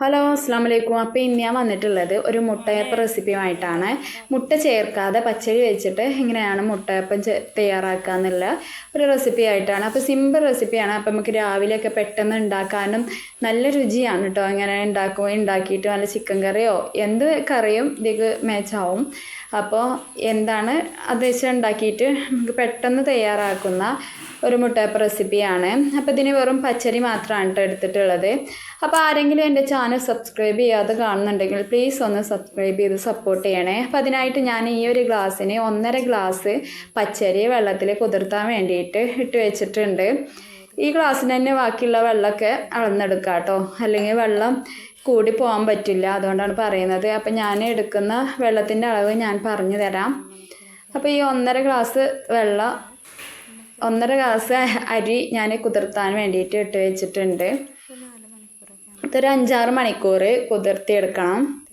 Hello അസ്സാം വലൈക്കും അപ്പോൾ ഇന്ന് ഞാൻ വന്നിട്ടുള്ളത് ഒരു മുട്ടയപ്പം റെസിപ്പിയുമായിട്ടാണ്. മുട്ട ചേർക്കാതെ പച്ചരി വെച്ചിട്ട് എങ്ങനെയാണ് മുട്ടയപ്പം തയ്യാറാക്കുക എന്നുള്ള ഒരു റെസിപ്പി ആയിട്ടാണ് അപ്പോൾ സിമ്പിൾ റെസിപ്പിയാണ്. അപ്പോൾ നമുക്ക് രാവിലെയൊക്കെ പെട്ടെന്ന് ഉണ്ടാക്കാനും നല്ല രുചിയാണ് കേട്ടോ ഇങ്ങനെ ഉണ്ടാക്കും ഉണ്ടാക്കിയിട്ട് നല്ല ചിക്കൻ കറിയോ എന്ത് കറിയും ഇതിക്ക് മാച്ചാവും അപ്പോൾ എന്താണ് അത് വെച്ച് ഉണ്ടാക്കിയിട്ട് നമുക്ക് പെട്ടെന്ന് തയ്യാറാക്കുന്ന ഒരു മുട്ടയപ്പ റെസിപ്പിയാണ് അപ്പോൾ ഇതിന് വെറും പച്ചരി മാത്രമാണ് കേട്ടോ എടുത്തിട്ടുള്ളത്. അപ്പോൾ ആരെങ്കിലും എന്റെ ചാനൽ സബ്സ്ക്രൈബ് ചെയ്യാതെ കാണുന്നുണ്ടെങ്കിൽ പ്ലീസ് ഒന്ന് സബ്സ്ക്രൈബ് ചെയ്ത് സപ്പോർട്ട് ചെയ്യണേ. അപ്പോൾ അതിനായിട്ട് ഞാൻ ഈ ഒരു ഗ്ലാസ്സിന് ഒന്നര ഗ്ലാസ് പച്ചരി വെള്ളത്തിൽ കുതിർത്താൻ വേണ്ടിയിട്ട് ഇട്ട് വെച്ചിട്ടുണ്ട്. ഈ ഗ്ലാസ്സിന് തന്നെ ബാക്കിയുള്ള വെള്ളമൊക്കെ അളന്നെടുക്കുക കേട്ടോ അല്ലെങ്കിൽ വെള്ളം കൂടി പോകാൻ പറ്റില്ല അതുകൊണ്ടാണ് പറയുന്നത്. അപ്പം ഞാൻ എടുക്കുന്ന വെള്ളത്തിന്റെ അളവ് ഞാൻ പറഞ്ഞു തരാം. അപ്പോൾ ഈ ഒന്നര ഗ്ലാസ് വെള്ളം ഒന്നര ഗ്ലാസ് അരി ഞാൻ കുതിർത്താൻ വേണ്ടിയിട്ട് ഇട്ട് വെച്ചിട്ടുണ്ട്. ഇതൊരു അഞ്ചാറ് മണിക്കൂർ കുതിർത്തിയെടുക്കണം.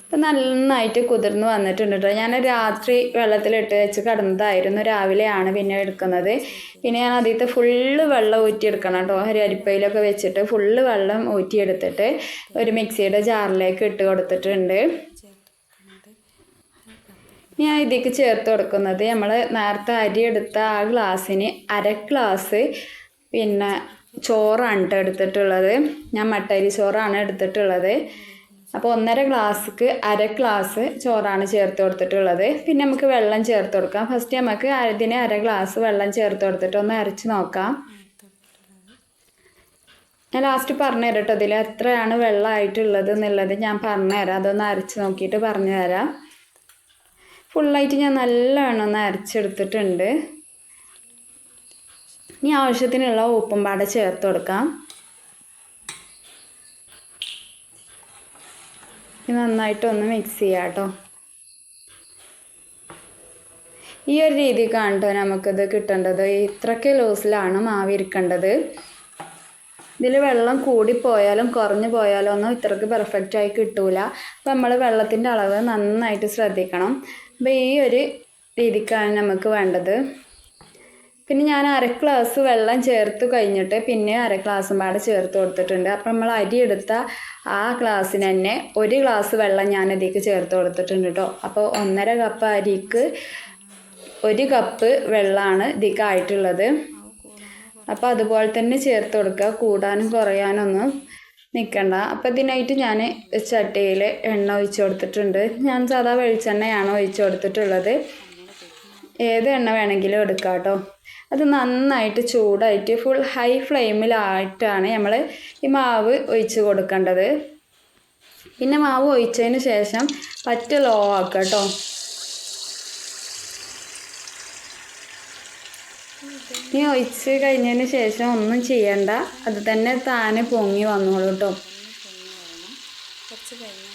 ഇപ്പം നന്നായിട്ട് കുതിർന്ന് വന്നിട്ടുണ്ട് കേട്ടോ. ഞാൻ രാത്രി വെള്ളത്തിലിട്ട് വെച്ച് കിടന്നതായിരുന്നു. രാവിലെയാണ് പിന്നെ എടുക്കുന്നത്. പിന്നെ ഞാൻ ആദ്യത്തെ ഫുള്ള് വെള്ളം ഊറ്റിയെടുക്കണം കേട്ടോ. ഒരു അരിപ്പയിലൊക്കെ വെച്ചിട്ട് ഫുള്ള് വെള്ളം ഊറ്റിയെടുത്തിട്ട് ഒരു മിക്സിയുടെ ജാറിലേക്ക് ഇട്ട് കൊടുത്തിട്ടുണ്ട്. ഞാൻ ഇതിലേക്ക് ചേർത്ത് കൊടുക്കുന്നത് നമ്മൾ നേരത്തെ അരി എടുത്ത ആ ഗ്ലാസ്സിന് അര ഗ്ലാസ് പിന്നെ ചോറാണ് കേട്ടോ എടുത്തിട്ടുള്ളത്. ഞാൻ മട്ടരി ചോറാണ് എടുത്തിട്ടുള്ളത്. അപ്പോൾ ഒന്നര ഗ്ലാസ്ക്ക് അര ഗ്ലാസ് ചോറാണ് ചേർത്ത് കൊടുത്തിട്ടുള്ളത്. പിന്നെ നമുക്ക് വെള്ളം ചേർത്ത് കൊടുക്കാം. ഫസ്റ്റ് നമുക്ക് ഇതിന് അര ഗ്ലാസ് വെള്ളം ചേർത്ത് കൊടുത്തിട്ട് ഒന്ന് അരച്ച് നോക്കാം. ഞാൻ ലാസ്റ്റ് പറഞ്ഞു തരാം കേട്ടോ ഇതിൽ എത്രയാണ് വെള്ളമായിട്ടുള്ളത് എന്നുള്ളത്. ഞാൻ പറഞ്ഞു തരാം. അതൊന്ന് അരച്ച് നോക്കിയിട്ട് പറഞ്ഞു തരാം. ഫുള്ളായിട്ട് ഞാൻ നല്ലവണ്ണം ഒന്ന് അരച്ചെടുത്തിട്ടുണ്ട്. ഇനി ആവശ്യത്തിനുള്ള ഉപ്പും പാടെ ചേർത്ത് കൊടുക്കാം. ഇത് നന്നായിട്ടൊന്ന് മിക്സ് ചെയ്യാം കേട്ടോ. ഈ ഒരു രീതിക്കാണ് കേട്ടോ നമുക്കിത് കിട്ടേണ്ടത്. ഇത്രയ്ക്ക് ലൂസിലാണ് മാവ് ഇരിക്കേണ്ടത്. ഇതിൽ വെള്ളം കൂടിപ്പോയാലും കുറഞ്ഞു പോയാലും ഒന്നും ഇത്രയ്ക്ക് പെർഫെക്റ്റായി കിട്ടൂല. അപ്പോൾ നമ്മൾ വെള്ളത്തിന്റെ അളവ് നന്നായിട്ട് ശ്രദ്ധിക്കണം. അപ്പോൾ ഈ ഒരു രീതിക്കാണ് നമുക്ക് വേണ്ടത്. പിന്നെ ഞാൻ അര ഗ്ലാസ് വെള്ളം ചേർത്ത് കഴിഞ്ഞിട്ട് പിന്നെ അര ഗ്ലാസും പാടെ ചേർത്ത് കൊടുത്തിട്ടുണ്ട്. അപ്പം നമ്മൾ അരി എടുത്ത ആ ഗ്ലാസ്സിന് തന്നെ ഒരു ഗ്ലാസ് വെള്ളം ഞാൻ അതിലേക്ക് ചേർത്ത് കൊടുത്തിട്ടുണ്ട് കേട്ടോ അപ്പോൾ ഒന്നര കപ്പ് അരിക്ക് ഒരു കപ്പ് വെള്ളമാണ് ഇതിക്ക് ആയിട്ടുള്ളത്. അപ്പോൾ അതുപോലെ തന്നെ ചേർത്ത് കൊടുക്കുക. കൂടാനും കുറയാനൊന്നും നിൽക്കണ്ട അപ്പോൾ ഇതിനായിട്ട് ഞാൻ ചട്ടിയിൽ എണ്ണ ഒഴിച്ചു കൊടുത്തിട്ടുണ്ട്. ഞാൻ സാധാ വെളിച്ചെണ്ണയാണ് ഒഴിച്ചു കൊടുത്തിട്ടുള്ളത്. ഏത് എണ്ണ വേണമെങ്കിലും എടുക്കാം കേട്ടോ അത് നന്നായിട്ട് ചൂടായിട്ട് ഫുൾ ഹൈ ഫ്ലെയിമിലായിട്ടാണ് നമ്മൾ ഈ മാവ് ഒഴിച്ച് കൊടുക്കേണ്ടത്. പിന്നെ മാവ് ഒഴിച്ചതിന് ശേഷം പറ്റ ലോ ആക്കുക കേട്ടോ ഇനി ഒഴിച്ച് കഴിഞ്ഞതിന് ശേഷം ഒന്നും ചെയ്യണ്ട. അത് തന്നെ താനെ പൊങ്ങി വന്നോളൂ കേട്ടോ കുറച്ച് കഴിഞ്ഞ്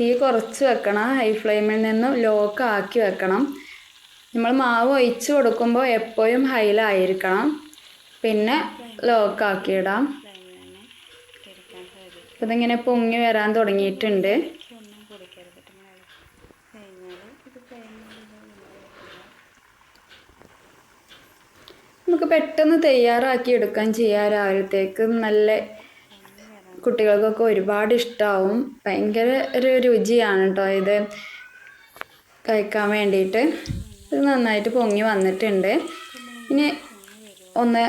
തീ കുറച്ച് വെക്കണം. ഹൈ ഫ്ലെയിമിൽ നിന്നും ലോക്ക് ആക്കി വെക്കണം. നമ്മൾ മാവ് ഒഴിച്ച് കൊടുക്കുമ്പോൾ എപ്പോഴും ഹൈലായിരിക്കണം പിന്നെ ലോക്ക് ആക്കിയിടാം ഇതിങ്ങനെ പൊങ്ങി വരാൻ തുടങ്ങിയിട്ടുണ്ട്. നമുക്ക് പെട്ടെന്ന് തയ്യാറാക്കി എടുക്കാൻ ചെയ്യാം രാവിലത്തേക്ക്. നല്ല കുട്ടികൾക്കൊക്കെ ഒരുപാട് ഇഷ്ടമാവും ഭയങ്കര ഒരു രുചിയാണ് കേട്ടോ ഇത്. കഴിക്കാൻ വേണ്ടിയിട്ട് ഇത് നന്നായിട്ട് പൊങ്ങി വന്നിട്ടുണ്ട്. ഇനി ഒന്ന്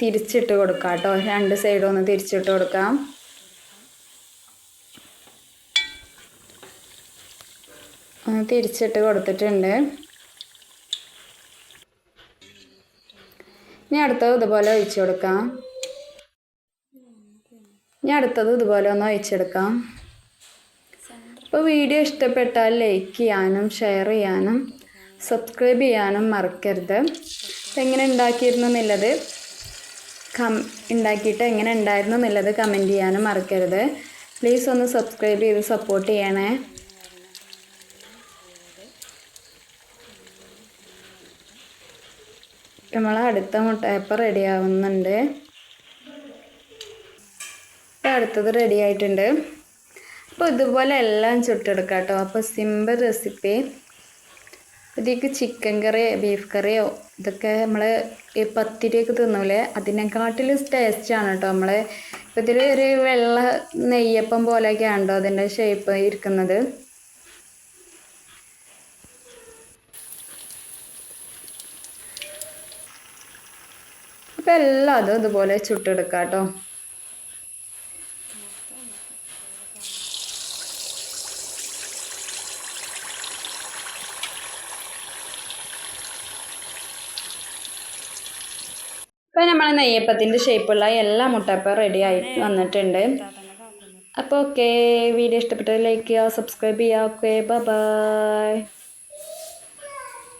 തിരിച്ചിട്ട് കൊടുക്കാം കേട്ടോ രണ്ട് സൈഡും ഒന്ന് തിരിച്ചിട്ട് കൊടുക്കാം. ഒന്ന് തിരിച്ചിട്ട് കൊടുത്തിട്ടുണ്ട്. ഇനി അടുത്തത് ഇതുപോലെ ഒഴിച്ചു കൊടുക്കാം. ഇനി അടുത്തത് ഇതുപോലെ ഒന്ന് അയച്ചെടുക്കാം. അപ്പോൾ വീഡിയോ ഇഷ്ടപ്പെട്ടാൽ ലൈക്ക് ചെയ്യാനും ഷെയർ ചെയ്യാനും സബ്സ്ക്രൈബ് ചെയ്യാനും മറക്കരുത്. എങ്ങനെ ഉണ്ടാക്കിയിരുന്നു എന്നുള്ളത് കം ഉണ്ടാക്കിയിട്ട് എങ്ങനെ ഉണ്ടായിരുന്നു എന്നുള്ളത് കമന്റ് ചെയ്യാനും മറക്കരുത്. പ്ലീസ് ഒന്ന് സബ്സ്ക്രൈബ് ചെയ്ത് സപ്പോർട്ട് ചെയ്യണേ. നമ്മൾ അടുത്ത മുട്ടയപ്പം റെഡി ആവുന്നുണ്ട്. അടുത്തത് റെഡി ആയിട്ടുണ്ട്. അപ്പോൾ ഇതുപോലെ എല്ലാം ചുട്ടെടുക്കാം കേട്ടോ അപ്പോൾ സിമ്പിൾ റെസിപ്പി ഇതിലേക്ക് ചിക്കൻ കറിയോ ബീഫ് കറിയോ ഇതൊക്കെ നമ്മൾ ഈ പത്തിരിയൊക്കെ തിന്നൂലേ? അതിനെക്കാട്ടിലും ടേസ്റ്റാണ് കേട്ടോ നമ്മൾ ഇപ്പോൾ ഇതിൽ ഒരു വെള്ള നെയ്യപ്പം പോലെയൊക്കെയാണ് കേട്ടോ അതിന്റെ ഷേപ്പ് ഇരിക്കുന്നത്. അപ്പോൾ എല്ലാം അതും ഇതുപോലെ ചുട്ടെടുക്കാം കേട്ടോ നമ്മൾ നെയ്യപ്പത്തിന്റെ ഷേപ്പുള്ള എല്ലാ മുട്ടപ്പം റെഡി ആയി വന്നിട്ടുണ്ട്. അപ്പോൾ ഓക്കെ വീഡിയോ ഇഷ്ടപ്പെട്ടത് ലൈക്ക് ചെയ്യുക സബ്സ്ക്രൈബ് ചെയ്യുക. Okay bye